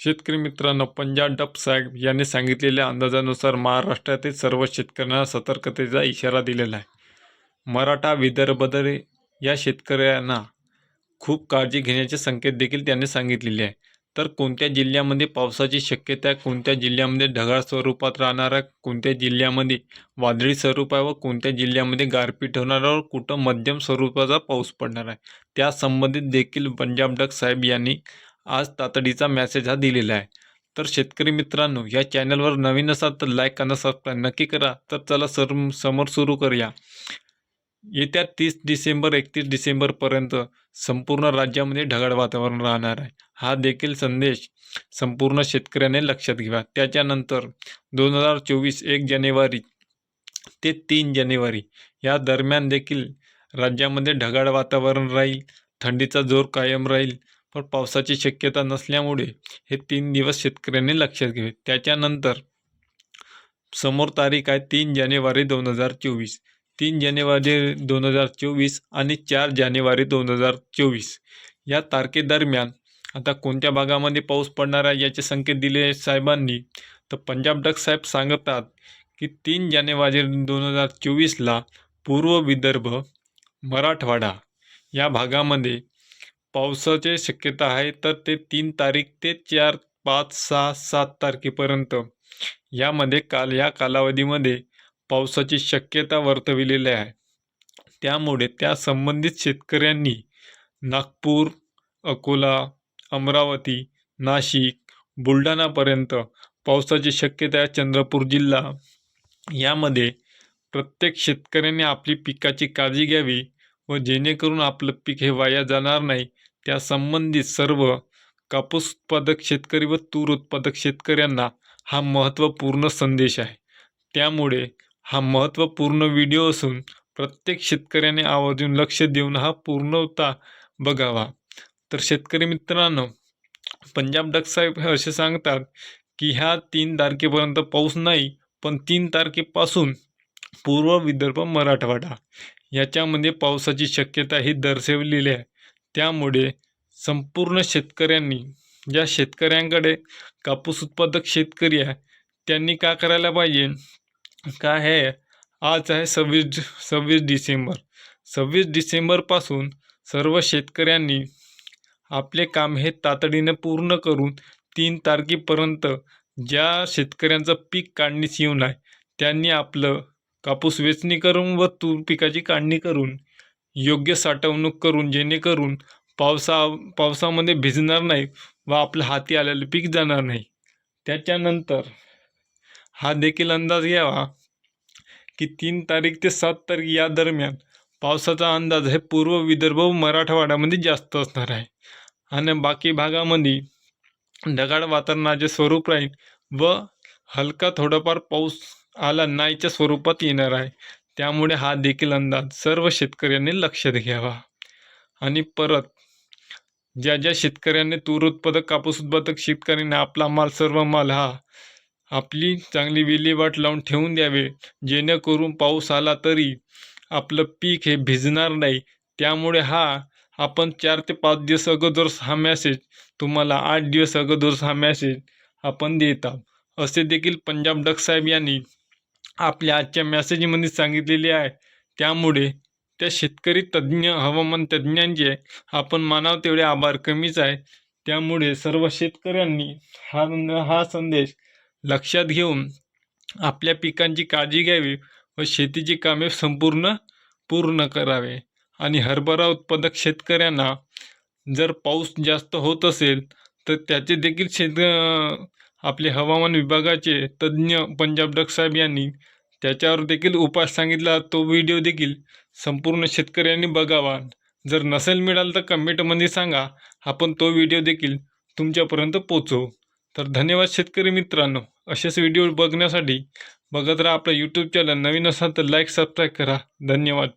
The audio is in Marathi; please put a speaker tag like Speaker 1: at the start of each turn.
Speaker 1: शेतकरी मित्रांनो पंजाब डप साहेब यांनी सांगितलेल्या अंदाजानुसार महाराष्ट्रातील सर्व शेतकऱ्यांना सतर्कतेचा इशारा दिलेला आहे. मराठा विदर्भदरे या शेतकऱ्यांना खूप काळजी घेण्याचे संकेत देखील त्यांनी सांगितलेले आहे. तर कोणत्या जिल्ह्यामध्ये पावसाची शक्यता आहे? कोणत्या जिल्ह्यामध्ये ढगाळ स्वरूपात राहणार आहे? कोणत्या जिल्ह्यामध्ये वादळी स्वरूप आहे? व कोणत्या जिल्ह्यामध्ये गारपीट होणार आहे? व कुठं मध्यम स्वरूपाचा पाऊस पडणार आहे? त्या संबंधित देखील पंजाब डक साहेब यांनी आज तातडीचा मॅसेज हा दिलेला आहे. तर शेतकरी मित्रांनो या चॅनलवर नवीन असाल तर लाईक आणि सबस्क्राईब नक्की करा. तर चला सर समोर सुरू करूया. येत्या तीस डिसेंबर एकतीस डिसेंबरपर्यंत संपूर्ण राज्यामध्ये ढगाळ वातावरण राहणार आहे. हा देखील संदेश संपूर्ण शेतकऱ्याने लक्षात घ्यावा त्याच्यानंतर दोन हजार चोवीस एक जानेवारी ते तीन जानेवारी या दरम्यान देखील राज्यामध्ये ढगाळ वातावरण राहील. थंडीचा जोर कायम राहील. पण पावसाची शक्यता नसल्यामुळे हे तीन दिवस शेतकऱ्यांनी लक्षात घ्यावे. त्याच्यानंतर समोर तारीख आहे तीन जानेवारी दोन हजार चोवीस. तीन जानेवारी दोन हजार चोवीस आणि चार जानेवारी दोन हजार चोवीस. या तारखेदरम्यान आता कोणत्या भागामध्ये पाऊस पडणार आहे याचे संकेत दिले साहेबांनी. तर पंजाब डक साहेब सांगतात की तीन जानेवारी दोन हजार चोवीसला पूर्व विदर्भ मराठवाडा या भागामध्ये पावसाची शक्यता आहे तर ते तीन तारीख ते चार पाच सहा सात तारखेपर्यंत. यामध्ये काल या कालावधीमध्ये पावसाची शक्यता वर्तविलेली आहे. त्यामुळे त्या संबंधित शेतकऱ्यांनी नागपूर अकोला अमरावती नाशिक बुलढाणापर्यंत पावसाची शक्यता आहे. चंद्रपूर जिल्हा. यामध्ये प्रत्येक शेतकऱ्याने आपली पिकाची काळजी घ्यावी. व जेणेकरून आपलं पीक हे वाया जाणार नाही. त्या संबंधित सर्व कापूस उत्पादक शेतकरी व तूर उत्पादक शेतकऱ्यांना हा महत्त्वपूर्ण संदेश आहे. त्यामुळे हा महत्त्वपूर्ण व्हिडिओ असून प्रत्येक शेतकऱ्याने आवर्जून लक्ष देऊन हा पूर्णता बघावा. तर शेतकरी मित्रांनो पंजाब डक साहेब हे असे सांगतात की ह्या तीन तारखेपर्यंत पाऊस नाही पण तीन तारखेपासून पूर्व विदर्भ मराठवाडा. याच्यामध्ये पावसाची शक्यता ही दर्शवलेली आहे. त्यामुळे संपूर्ण शेतकऱ्यांनी ज्या शेतकऱ्यांकडे कापूस उत्पादक शेतकरी आहे त्यांनी का करायला पाहिजे? काय आहे? आज आहे सव्वीस सव्वीस डिसेंबर. सव्वीस डिसेंबरपासून सर्व शेतकऱ्यांनी आपले काम हे तातडीने पूर्ण करून तीन तारखेपर्यंत ज्या शेतकऱ्यांचं पीक काढणीस येऊन आहे त्यांनी आपलं कापूस वेचणी करून व तूर पिकाची काढणी करून योग्य साठवणूक करून जेणेकरून पावसा पावसामध्ये भिजणार नाही व आपलं हाती आलेलं पीक जाणार नाही. त्याच्यानंतर हा देखील अंदाज घ्यावा की तीन तारीख ते सात तारीख या दरम्यान पावसाचा अंदाज हे पूर्व विदर्भ व मराठवाड्यामध्ये जास्त असणार आहे. आणि बाकी भागामध्ये ढगाळ वातावरणाचे स्वरूप राहील व हलका थोडाफार पाऊस आला नाहीच्या स्वरूपात येणार आहे. त्यामुळे हा देखील अंदाज सर्व शेतकऱ्यांनी लक्षात घ्यावा. आणि परत ज्या ज्या शेतकऱ्यांनी तूर उत्पादक कापूस उत्पादक शेतकऱ्यांनी आपला माल सर्व माल हा आपली चांगली विल्हेवाट लावून ठेवून द्यावे जेणेकरून पाऊस आला तरी आपलं पीक हे भिजणार नाही. त्यामुळे हा आपण चार ते पाच दिवस अगोदर हा मॅसेज तुम्हाला आठ दिवस अगोदर हा मॅसेज आपण देत आहोत असे देखील पंजाब डक साहेब यांनी आपल्या आजच्या मेसेजमध्ये सांगितलेली आहे. त्यामुळे त्या शेतकरी तज्ज्ञ हवामान तज्ज्ञांचे आपण मानाव तेवढे आभार कमीच आहे. त्यामुळे सर्व शेतकऱ्यांनी हा हा संदेश लक्षात घेऊन आपल्या पिकांची काळजी घ्यावी व शेतीची कामे संपूर्ण पूर्ण करावे. आणि हरभरा उत्पादक शेतकऱ्यांना जर पाऊस जास्त होत असेल तर त्याचे देखील शेत आपले हवामान विभागाचे तज्ज्ञ पंजाब डक साहेब यांनी त्याच्यावर देखील उपाय सांगितला. तो व्हिडिओ देखील संपूर्ण शेतकऱ्यांनी बघावा. जर नसेल मिळालं तर कमेंटमध्ये सांगा. आपण तो व्हिडिओ देखील तुमच्यापर्यंत पोचवू तर धन्यवाद शेतकरी मित्रांनो. असेच व्हिडिओ बघण्यासाठी बघत राहा आपलं यूट्यूब चॅनल नवीन असाल तर लाईक सबस्क्राईब करा. धन्यवाद.